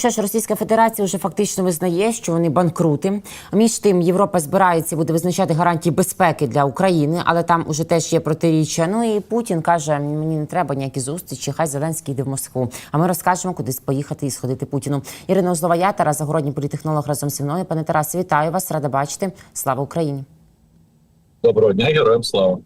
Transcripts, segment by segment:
Що ж, Російська Федерація вже фактично визнає, що вони банкрути. Між тим, Європа збирається буде визначати гарантії безпеки для України, але там уже теж є протиріччя. Ну і Путін каже: мені не треба ніякі зустрічі. Хай Зеленський йде в Москву. А ми розкажемо, кудись поїхати і сходити Путіну. Ірина Озлова, Тарас Загородній політехнолог разом зі мною. Пане Тарасе, вітаю вас. Рада бачити. Слава Україні. Доброго дня, героям слава.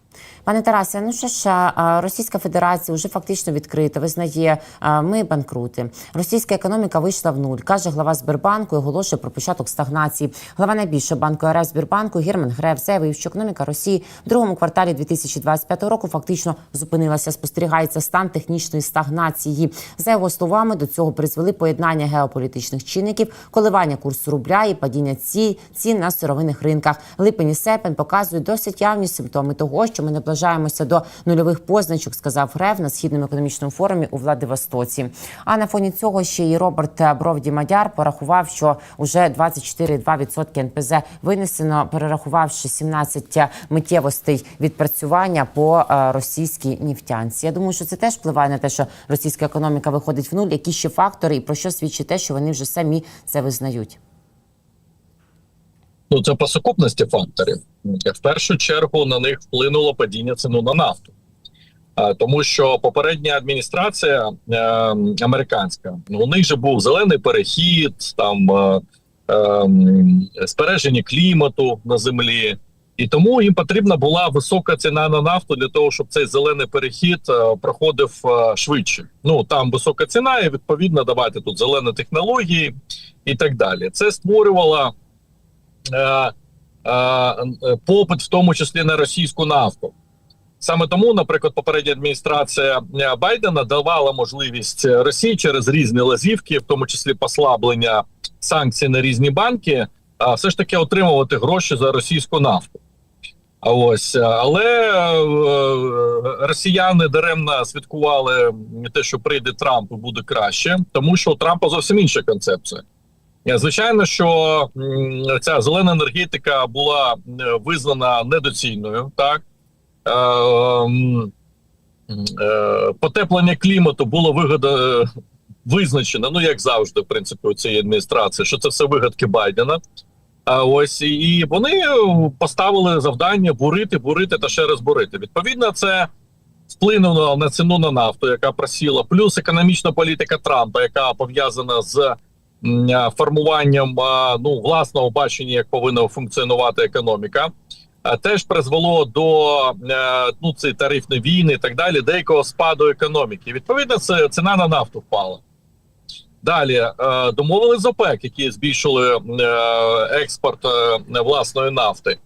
Пане Тарасе, ну що ж, Російська Федерація вже фактично відкрита, визнає, ми банкрути. Російська економіка вийшла в нуль, каже глава Сбербанку і оголошує про початок стагнації. Глава найбільшого банку РФ Сбербанку Герман Греф заявив, що економіка Росії в другому кварталі 2025 року фактично зупинилася. Спостерігається стан технічної стагнації. За його словами, до цього призвели поєднання геополітичних чинників, коливання курсу рубля і падіння ці цін на сировинних ринках. Липень і серпень показують досить явні симптоми того, що ми наближаємося до нульових позначок, сказав Рев на східному економічному форумі у Владивостоці. А на фоні цього ще й Роберт Бровді Мадяр порахував, що уже 24,2% НПЗ винесено, перерахувавши 17 миттєвостей відпрацювання по е, російській нефтянці. Я думаю, що це теж впливає на те, що російська економіка виходить в нуль. Які ще фактори, і про що свідчить те, що вони вже самі це визнають. Ну це по сукупності факторів. В першу чергу на них вплинуло падіння ціну на нафту, тому що попередня адміністрація е, американська ну, у них же був зелений перехід, там е, е, збереження клімату на землі. І тому їм потрібна була висока ціна на нафту для того, щоб цей зелений перехід е, проходив е, швидше. Ну там висока ціна, і відповідно давайте тут зелені технології і так далі. Це створювало е, е, попит, в тому числі на російську нафту. Саме тому, наприклад, попередня адміністрація е, Байдена давала можливість Росії через різні лазівки, в тому числі послаблення санкцій на різні банки, все ж таки отримувати гроші за російську нафту. А ось але е, росіяни даремно святкували те, що прийде Трамп і буде краще, тому що у Трампа зовсім інша концепція. Звичайно, що ця зелена енергетика була е, визнана недоцільною, так Е, е, потеплення клімату було вигода визначено, ну як завжди, в принципі, у цієї адміністрації, що це все вигадки Байдена. А ось і- вони поставили завдання бурити, бурити та ще раз бурити. Відповідно, це вплинуло на ціну на нафту, яка просіла, плюс економічна політика Трампа, яка пов'язана з формуванням ну власного бачення, як повинна функціонувати економіка. Теж призвело до е, ну ці тарифні війни і так далі, деякого спаду економіки. Відповідно, ціна на нафту впала. Далі е, домовили з ОПЕК, які збільшили е, експорт власної нафти,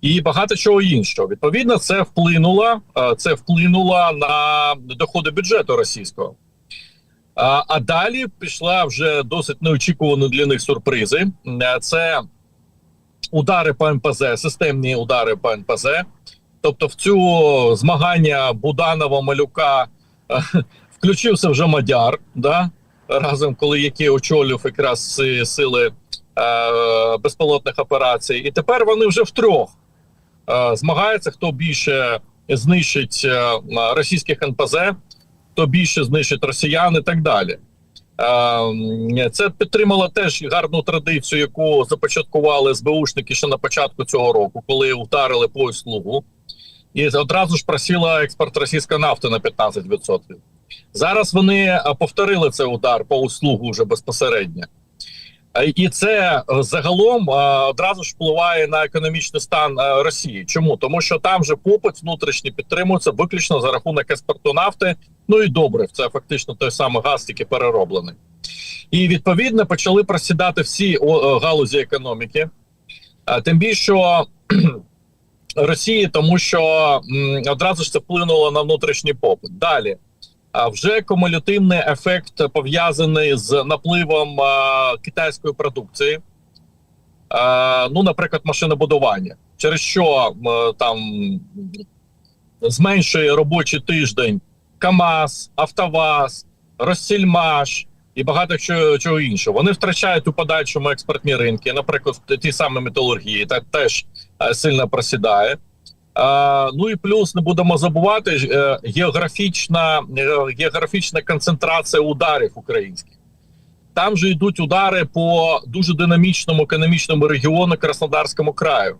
і багато чого іншого. Відповідно, це вплинуло, це вплинуло на доходи бюджету російського. А, а далі пішла вже досить неочікувані для них сюрпризи. Е, Це удари по НПЗ, системні удари по НПЗ. Тобто, в цю змагання Буданова Малюка е, включився вже Мадяр, да? разом, коли який очолював якраз сили е, безпілотних операцій, і тепер вони вже втрьох е, змагаються, хто більше знищить е, російських НПЗ, хто більше знищить росіян і так далі. Це підтримало теж гарну традицію, яку започаткували СБУшники ще на початку цього року, коли вдарили по услугу, і одразу ж просіла експорт російської нафти на 15%. Зараз вони повторили цей удар по услугу вже безпосередньо. І це е, загалом одразу ж впливає на економічний стан е, Росії. Чому? Тому що там же попит внутрішній підтримується виключно за рахунок експорту нафти. Ну і добре, це фактично той самий газ, тільки перероблений. І відповідно почали просідати всі галузі економіки. Тим більше Росії, тому що одразу ж це вплинуло на внутрішній попит. Далі. Вже кумулятивний ефект пов'язаний з напливом а, китайської продукції. А, ну, наприклад, машинобудування, через що там зменшує робочий тиждень КАМАЗ, Автоваз, Розсільмаш і багато чого, чого іншого. Вони втрачають у подальшому експортні ринки, наприклад, ті самі металургії, та теж е, сильно просідає. А, ну і плюс не будемо забувати е, географічна, е, географічна концентрація ударів українських. там же йдуть удари по дуже динамічному економічному регіону Краснодарському краю.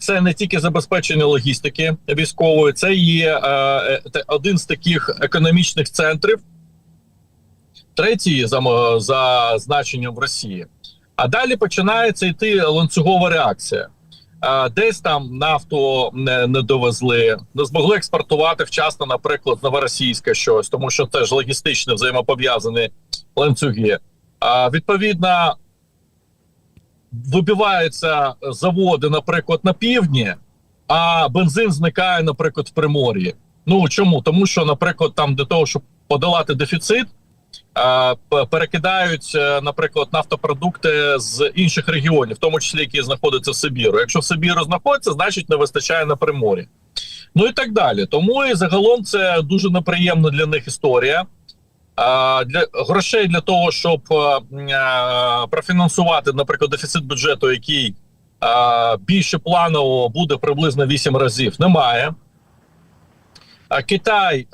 Це не тільки забезпечення логістики військової, це є е, е, один з таких економічних центрів, третій за, за значенням в Росії. А далі починається йти ланцюгова реакція. Е, Десь там нафту не, не довезли, не змогли експортувати вчасно, наприклад, з новоросійська щось, тому що теж логістично взаємопов'язані ланцюги. А відповідно, вибиваються заводи, наприклад, на півдні, а бензин зникає, наприклад, в Примор'ї. Ну чому? Тому що, наприклад, там для того, щоб подолати дефіцит, е, перекидають, е, наприклад, нафтопродукти з інших регіонів, в тому числі які знаходяться в Сибіру. Якщо в Сибіру знаходиться, значить не вистачає на Примор'ї. Ну і так далі. Тому і загалом це дуже неприємна для них історія. Для грошей для того, щоб профінансувати, наприклад, дефіцит бюджету, який більше планово буде приблизно 8 разів, немає. А Китай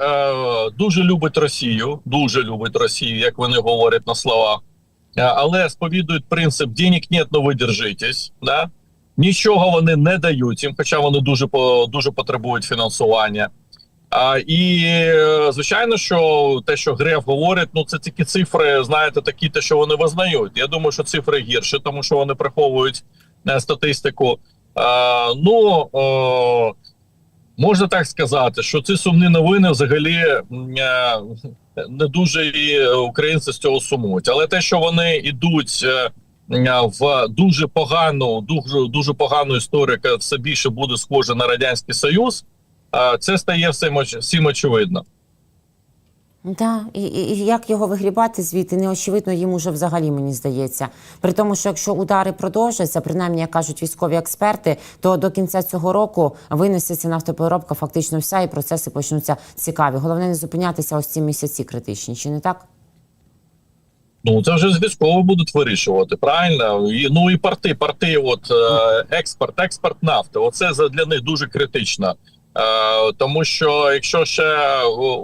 дуже любить Росію, дуже любить Росію, як вони говорять на слова, Е, але сповідують принцип денег нет, но ви. Да? Нічого вони не дають їм, хоча вони дуже дуже потребують фінансування. А, і е, звичайно, що те, що Греф говорить, ну це тільки цифри, знаєте, такі, те, що вони визнають. Я думаю, що цифри гірші, тому що вони приховують е, статистику. А, ну е, можна так сказати, що ці сумні новини взагалі е, не дуже і українці з цього сумують. Але те, що вони йдуть е, в дуже погану, дуже дуже погану історію, яка все більше буде схожа на радянський союз. А, Це стає всім, всім очевидно. Да, і, і, як його вигрібати звідти, не очевидно їм уже взагалі, мені здається. При тому, що якщо удари продовжаться, принаймні, як кажуть військові експерти, то до кінця цього року винесеться нафтопереробка фактично вся, і процеси почнуться цікаві. Головне не зупинятися ось ці місяці критичні, чи не так? Ну це вже військово будуть вирішувати. Правильно, і ну і порти, порти, от е, експорт, експорт нафти. Оце для них дуже критично. Е, тому що якщо ще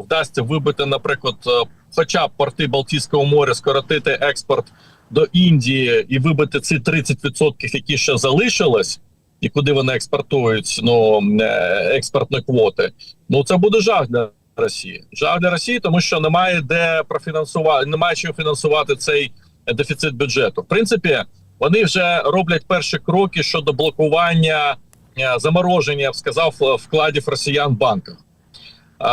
вдасться вибити, наприклад, е, хоча б порти Балтійського моря, скоротити експорт до Індії і вибити ці 30%, які ще залишилось, і куди вони експортують ну е, експортні квоти. Ну це буде жах для Росії. Жах для Росії, тому що немає де профінансувати, немає чим фінансувати цей дефіцит бюджету. В принципі, вони вже роблять перші кроки щодо блокування е, замороження, я б сказав, е, вкладів росіян в банках. Е,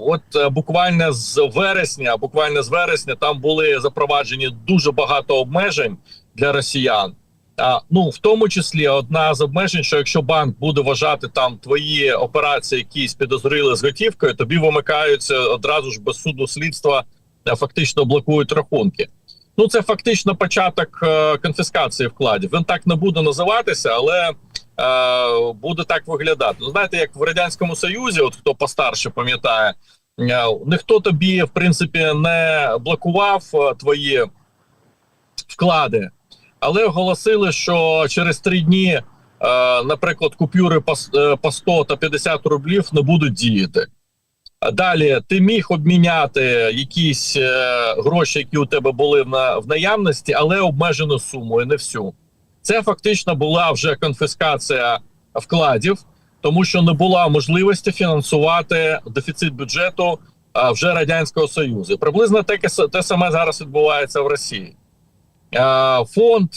От е, буквально з вересня, буквально з вересня, там були запроваджені дуже багато обмежень для росіян. А, ну, в тому числі одна з обмежень, що якщо банк буде вважати там твої операції, якісь підозріли з готівкою, тобі вимикаються одразу ж без суду слідства, е, фактично блокують рахунки. Ну, це фактично початок е, конфіскації вкладів. Він так не буде називатися, але е, буде так виглядати. Ну, знаєте, як в радянському союзі, от хто постарше пам'ятає, е, ніхто тобі в принципі не блокував е, твої вклади, але оголосили, що через три дні, е, наприклад, купюри по, е, по 100 та 50 рублів не будуть діяти. Далі ти міг обміняти якісь е, гроші, які у тебе були в наявності, але обмежену суму і не всю. Це фактично була вже конфіскація вкладів, тому що не була можливості фінансувати дефіцит бюджету вже радянського союзу. Приблизно с- те саме зараз відбувається в Росії. Фонд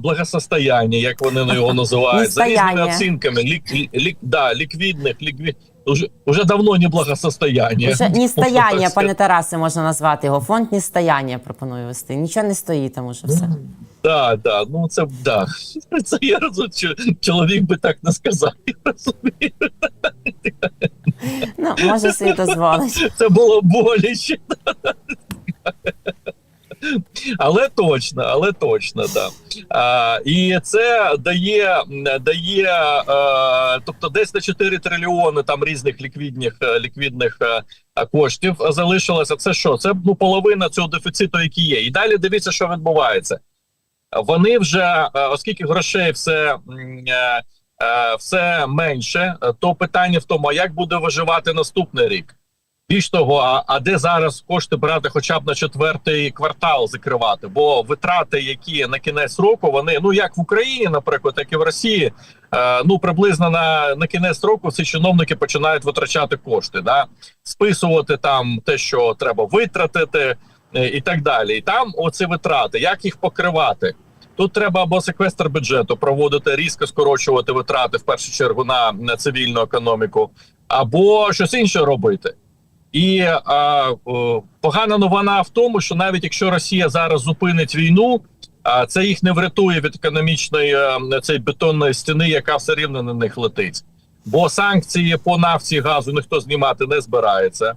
благосостояння, як вони його називають, за різними оцінками, лік, лік, да, ліквідних, ліквід, уже, уже давно не благосостояння. Вже ні стояння, пане Тарасе, можна назвати його. Фонд ні стояння пропоную вести. Нічого не стоїть там уже все. Да, да, ну це да. Це я розумію, чоловік би так не сказав. Ну, може собі дозволить. Це було боляче. Але точно, але точно, да. А, і це дає, дає е, тобто десь на 4 трильйони там різних ліквідних е, ліквідних е, коштів залишилося. Це що? Це ну половина цього дефіциту, який є. І далі дивіться, що відбувається. Вони вже, оскільки грошей все, все менше, то питання в тому, а як буде виживати наступний рік. Більш того, а, а де зараз кошти брати, хоча б на четвертий квартал закривати? Бо витрати, які на кінець року, вони ну як в Україні, наприклад, так і в Росії, е, ну приблизно на, на кінець року ці чиновники починають витрачати кошти, да списувати там те, що треба витратити, е, і так далі. І там оці витрати, як їх покривати? Тут треба або секвестр бюджету проводити, різко скорочувати витрати в першу чергу на, на цивільну економіку, або щось інше робити. І а, о, погана новина в тому, що навіть якщо Росія зараз зупинить війну, а, це їх не врятує від економічної е, цієї бетонної стіни, яка все рівно на них летить. Бо санкції по нафті газу ніхто знімати не збирається.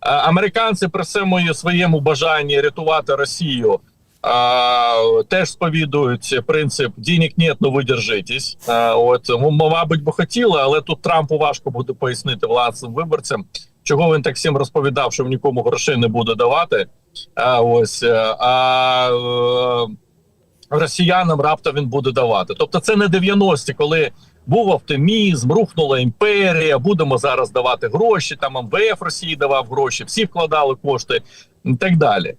А, американці при всьому своєму бажанні рятувати Росію а, теж сповідують принцип «денег нет, ну ви держитесь». А, от мабуть, би хотіли, але тут Трампу важко буде пояснити власним виборцям, чого він так всім розповідав, що нікому грошей не буде давати. А ось е, а е, росіянам раптом він буде давати. Тобто, це не 90-ті, коли був оптимізм, рухнула імперія. Будемо зараз давати гроші. Там МВФ Росії давав гроші, всі вкладали кошти і так далі.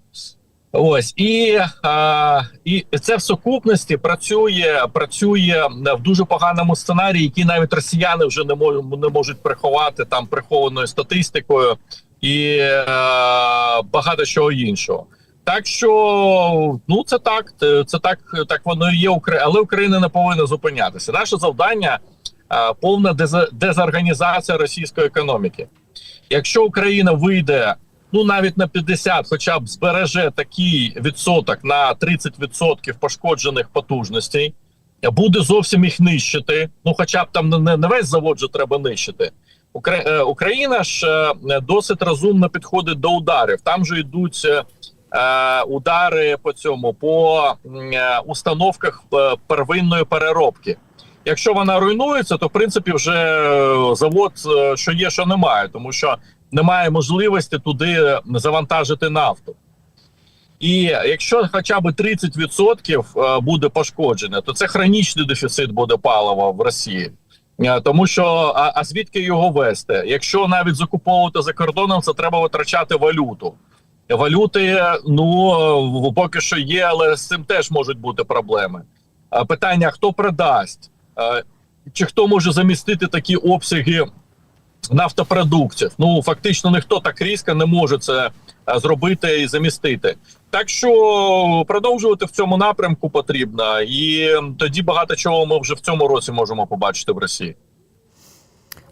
Ось і, а, і це в сукупності працює, працює в дуже поганому сценарії, який навіть росіяни вже не можуть не можуть приховати там прихованою статистикою і е, багато чого іншого. Так що ну це так, це так, так воно і є але Україна не повинна зупинятися. Наше завдання е, повна дезорганізація російської економіки. Якщо Україна вийде ну навіть на 50, хоча б збереже такий відсоток на 30% пошкоджених потужностей, буде зовсім їх нищити. Ну, хоча б там не, не весь завод же треба нищити. Е, Україна ж е, досить розумно підходить до ударів. Там же йдуть е, е, удари по цьому по е, установках первинної переробки. Якщо вона руйнується, то в принципі вже завод, що є, що немає, тому що немає можливості туди завантажити нафту. І якщо хоча б 30% е, буде пошкоджене, то це хронічний дефіцит буде палива в Росії. Е, Тому що а, а звідки його вести? Якщо навіть закуповувати за кордоном, це треба витрачати валюту. Валюти, ну е, поки що є, але з цим теж можуть бути проблеми. Питання: хто продасть, чи хто може замістити такі обсяги нафтопродуктів? Ну фактично, ніхто так різко не може це е, зробити і замістити. Так що продовжувати в цьому напрямку потрібно, і тоді багато чого ми вже в цьому році можемо побачити в Росії.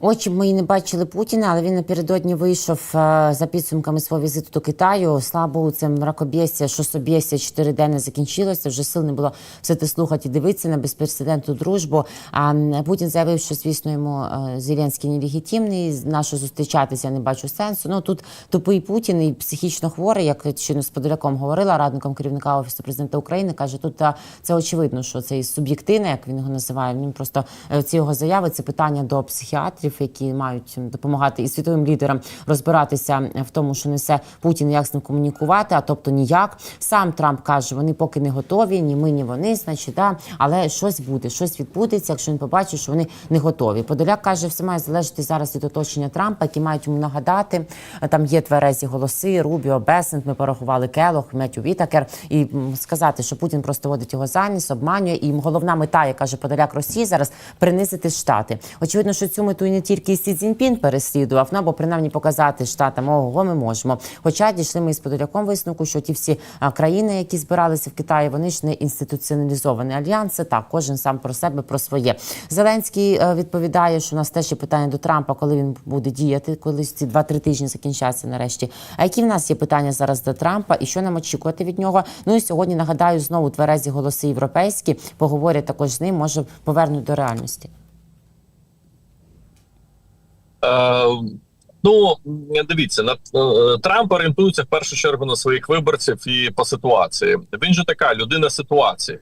Очі ми і не бачили Путіна, але він напередодні вийшов е, за підсумками свого візиту до Китаю. Слава Богу, це мракобєсся, що собєсся чотири дні закінчилося. Вже сил не було все те слухати і дивитися на безпрецедентну дружбу. А Путін заявив, що звісно йому е, Зеленський нелегітимний. Нащо зустрічатися я не бачу сенсу. Ну тут тупий Путін і психічно хворий, як щойно з Подоляком говорила, радником керівника офісу президента України. каже, тут е, це очевидно, що це і суб'єктивне, як він його називає. Він просто ці його заяви це питання до психіатрів, які мають допомагати і світовим лідерам розбиратися в тому, що несе Путін, як з ним комунікувати, а тобто ніяк. Сам Трамп каже, вони поки не готові, ні ми, ні вони, значить, да, але щось буде, щось відбудеться, якщо він побачить, що вони не готові. Подоляк каже, все має залежати зараз від оточення Трампа, які мають йому нагадати. Там є тверезі голоси, Рубіо, Бесент, ми порахували Келох, Меттю Вітакер, і сказати, що Путін просто водить його за ніс, обманює. І головна мета, як каже Подоляк Росії, зараз принизити штати. Очевидно, що цю мету і не тільки Сі Цзіньпін переслідував, ну або принаймні показати штатам, ого, ми можемо. Хоча дійшли ми із Подоляком висновку, що ті всі країни, які збиралися в Китаї, вони ж не інституціоналізовані альянси. Так, кожен сам про себе, про своє. Зеленський е, відповідає, що у нас теж є питання до Трампа, коли він буде діяти, коли ці 2-3 тижні закінчаться нарешті. А які в нас є питання зараз до Трампа і що нам очікувати від нього? Ну і сьогодні нагадаю знову тверезі голоси європейські поговорять також з ним, може повернуть до реальності. Е, ну дивіться, на е, Трамп орієнтується в першу чергу на своїх виборців і по ситуації. Він же така людина ситуації.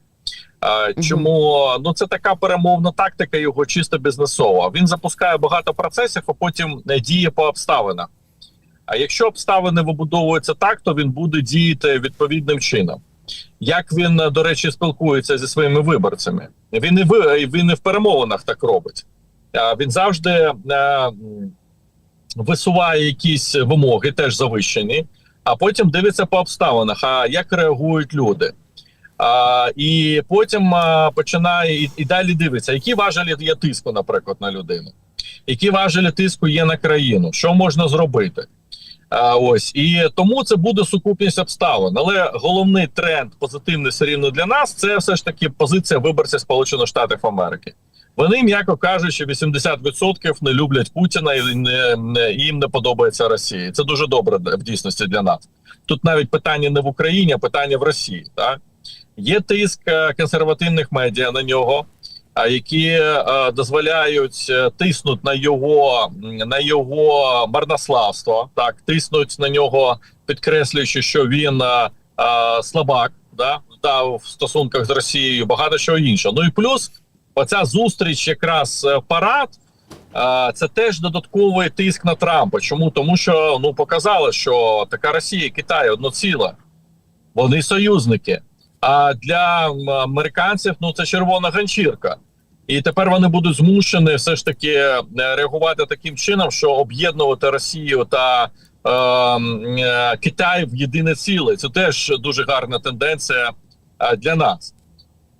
Е, Чому ну це така перемовна тактика його чисто бізнесова? Він запускає багато процесів, а потім діє по обставинах. А якщо обставини вибудовуються так, то він буде діяти відповідним чином. Як він, до речі, спілкується зі своїми виборцями? Він і ви він і в перемовинах так робить. Він завжди е, висуває якісь вимоги, теж завищені, а потім дивиться по обставинах, а як реагують люди. А, і потім починає і, і далі дивиться, які важелі є тиску, наприклад, на людину, які важелі тиску є на країну, що можна зробити. А, ось і тому це буде сукупність обставин. Але головний тренд позитивний все рівно для нас це все ж таки позиція виборців Сполучених Штатів Америки. Вони, м'яко кажучи, 80% не люблять Путіна і не, не їм не подобається Росія. Це дуже добре в дійсності для нас. Тут навіть питання не в Україні, а питання в Росії. Так є тиск е, консервативних медіа на нього, а які е, дозволяють е, тиснуть на його на його марнославство, так тиснуть на нього, підкреслюючи, що він е, слабак, да, да в стосунках з Росією, багато чого іншого. Ну і плюс, оця зустріч, якраз е, парад. е, Це теж додатковий тиск на Трампа. Чому тому, що ну показали, що така Росія і Китай одно ціле, вони союзники. А для американців ну це червона ганчірка. І тепер вони будуть змушені все ж таки е, реагувати таким чином, що об'єднувати Росію та е, Китай в єдине ціле. Це теж дуже гарна тенденція для нас.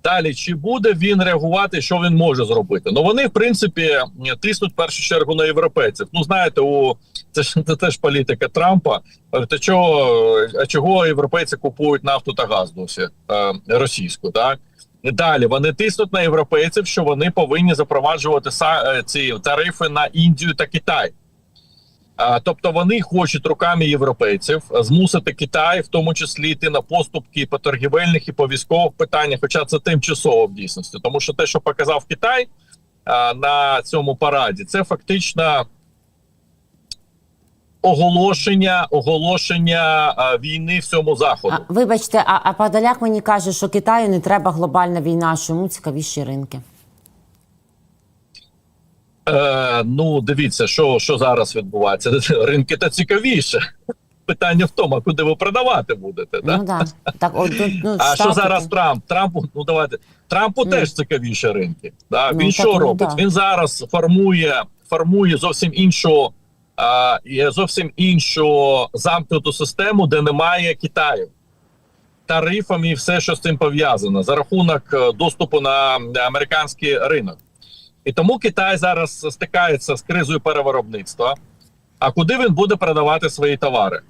Далі, чи буде він реагувати, що він може зробити? Ну вони в принципі тиснуть в першу чергу на європейців. Ну знаєте, у це ж це теж політика Трампа. Е, Та чого а чого європейці купують нафту та газ досі е, російську? Так далі вони тиснуть на європейців, що вони повинні запроваджувати е, ці тарифи на Індію та Китай. Тобто вони хочуть руками європейців змусити Китай, в тому числі йти на поступки по торгівельних і по військових питаннях, хоча це тимчасово в дійсності, тому що те, що показав Китай на цьому параді, це фактично оголошення оголошення війни всьому заходу. А, вибачте, а, а Подоляк мені каже, що Китаю не треба глобальна війна, що йому цікавіші ринки. Е, ну, дивіться, що, що зараз відбувається. Ринки та цікавіше. Питання в тому, а куди ви продавати будете. Да? Ну да. Так, от, ну, ну, А що зараз Трамп? Трампу, ну давайте Трампу Ну. теж цікавіше ринки. Да? Ну, Він так, що ну, робить? да. Він зараз формує, формує зовсім іншу, а, зовсім іншу замкнуту систему, де немає Китаю. Тарифами і все, що з цим пов'язано, за рахунок е, доступу на американський ринок. І тому Китай зараз стикається з кризою перевиробництва. А куди він буде продавати свої товари?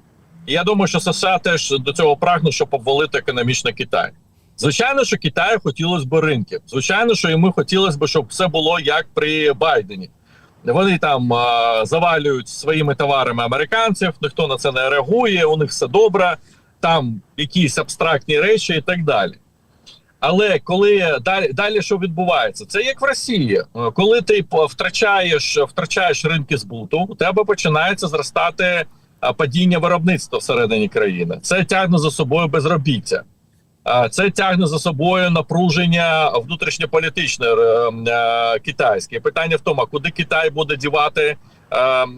І я думаю, що США теж до цього прагнуть, щоб обвалити економічно Китай. Звичайно, що Китаю хотілося б ринків. Звичайно, що йому хотілося б, щоб все було як при Байдені. Вони там а, завалюють своїми товарами американців, ніхто на це не реагує, у них все добре, там якісь абстрактні речі і так далі. Але коли далі, далі що відбувається? Це як в Росії. Е, Коли ти втрачаєш, втрачаєш ринки збуту, у тебе починається зростати падіння виробництва всередині країни. Це тягне за собою безробіття. Це тягне за собою напруження внутрішньополітичне е, е, китайське. Питання в тому, куди Китай буде дівати,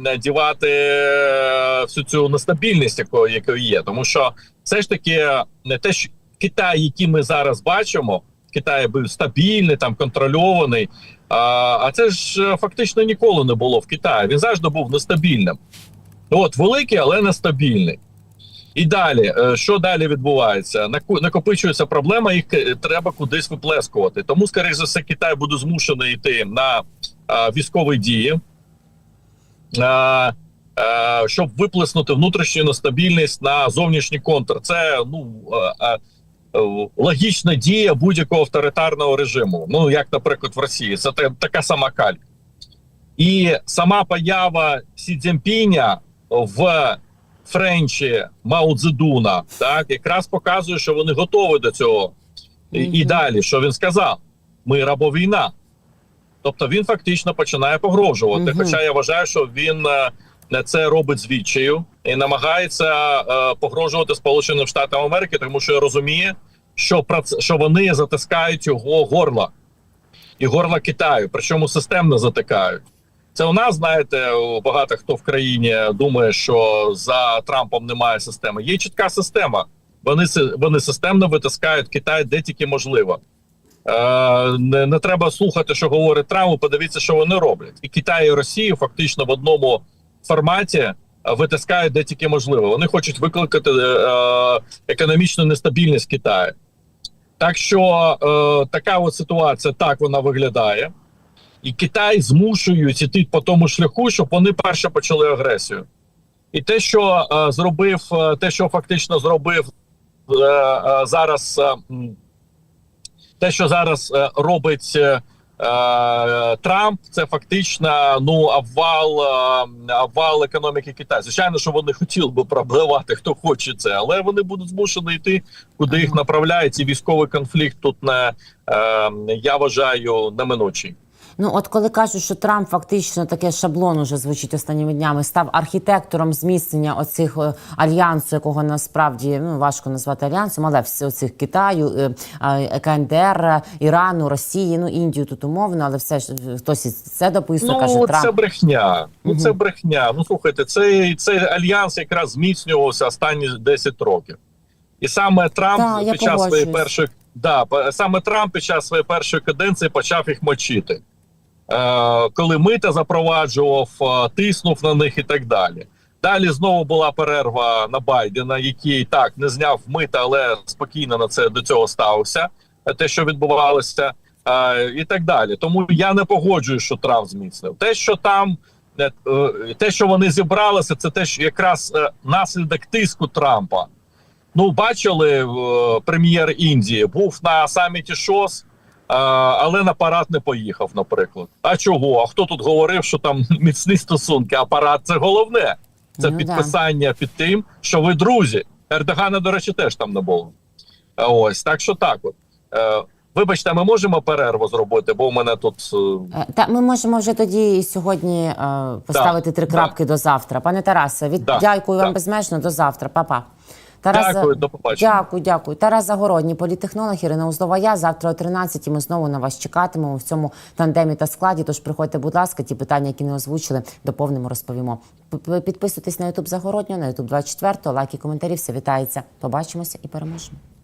е, дівати е, всю цю нестабільність, якої є, тому що все ж таки не те, що Китай, який ми зараз бачимо, Китай був стабільний, там контрольований. А, а це ж е, фактично ніколи не було в Китаї. Він завжди був нестабільним. От великий, але нестабільний. І далі, е, що далі відбувається? Накопичується проблема, їх е, треба кудись виплескувати. Тому, скоріш за все, Китай буде змушений йти на а, військові дії, а, а, щоб виплеснути внутрішню нестабільність на зовнішній контр. Це ну а, логічна дія будь-якого авторитарного режиму. Ну як, наприклад, в Росії, це така сама калька. І сама поява Сі Цзіньпіня в Френчі Мао Цзедуна, так якраз показує, що вони готові до цього. І, і далі, що він сказав: мир або війна. Тобто він фактично починає погрожувати. Хоча я вважаю, що він е, це робить з відчаю і намагається е, погрожувати Сполученим Штатам Америки, тому що розуміє, що що вони затискають його горла і горла Китаю, причому системно затикають. Це у нас, знаєте, багато хто в країні думає, що за Трампом немає системи. Є чітка система. Вони вони системно витискають Китай де тільки можливо. Е, не, не треба слухати, що говорить Трамп. Подивіться, що вони роблять. І Китай і Росію фактично в одному форматі е, витискають де тільки можливо. Вони хочуть викликати е, економічну нестабільність Китаю. Так що е, така от ситуація так вона виглядає, і Китай змушують іти по тому шляху, щоб вони перше почали агресію. І те, що е, зробив, е, те, що фактично зробив е, е, зараз, е, те, що зараз е, робить е, е, Трамп, це фактично ну обвал, е, обвал економіки Китаю. Звичайно, що вони хотіли би проблемати, хто хоче це, але вони будуть змушені йти, куди їх направляють. І військовий конфлікт тут не е, я вважаю неминучий. Ну, от коли кажуть, що Трамп фактично таке шаблон уже звучить останніми днями, став архітектором зміцнення оцих е, альянсу, якого насправді ну важко назвати альянсом, але всі оцих Китаю, е, е, КНДР, Ірану, Росії, ну Індію тут умовно, але все ж хтось це дописує, каже Ну, Трамп. це брехня. Ну, це брехня. Ну слухайте, цей, цей альянс якраз зміцнювався останні 10 років. І саме Трамп Так, під час своєї першої да, саме Трамп під час своєї першої каденції почав їх мочити. Е, коли мита запроваджував, е, тиснув на них і так далі. Далі знову була перерва на Байдена, який так не зняв мита, але спокійно на це до цього ставився. е, Те, що відбувалося, і так далі. Тому я не погоджую, що Трамп зміцнив. Те, що там те, що вони зібралися, це те, що якраз наслідок тиску Трампа. Ну, бачили, прем'єр Індії був на саміті ШОС, але на парад не поїхав, наприклад. А чого? А хто тут говорив, що там міцні стосунки? А парад це головне. Це Ну, да. підписання під тим, що ви друзі. Ердогана, до речі, теж там не було. Ось так що так. От. Е, Вибачте, ми можемо перерву зробити, бо у мене тут е, Та ми можемо вже тоді сьогодні е, поставити три да. крапки до завтра. Пане Тарасе, від Да, дякую вам безмежно до завтра. Па-па. Тарас, Дякую, до побачення. Дякую, дякую. Тарас Загородній, політехнолог Ірина Узлова. Я завтра о 13 Ми знову на вас чекатимемо в цьому тандемі та складі. Тож приходьте, будь ласка, ті питання, які не озвучили, доповнимо, розповімо. Підписуйтесь на Ютуб Загороднього, на Ютуб 24, лайки, коментарі. Все вітається. Побачимося і переможемо.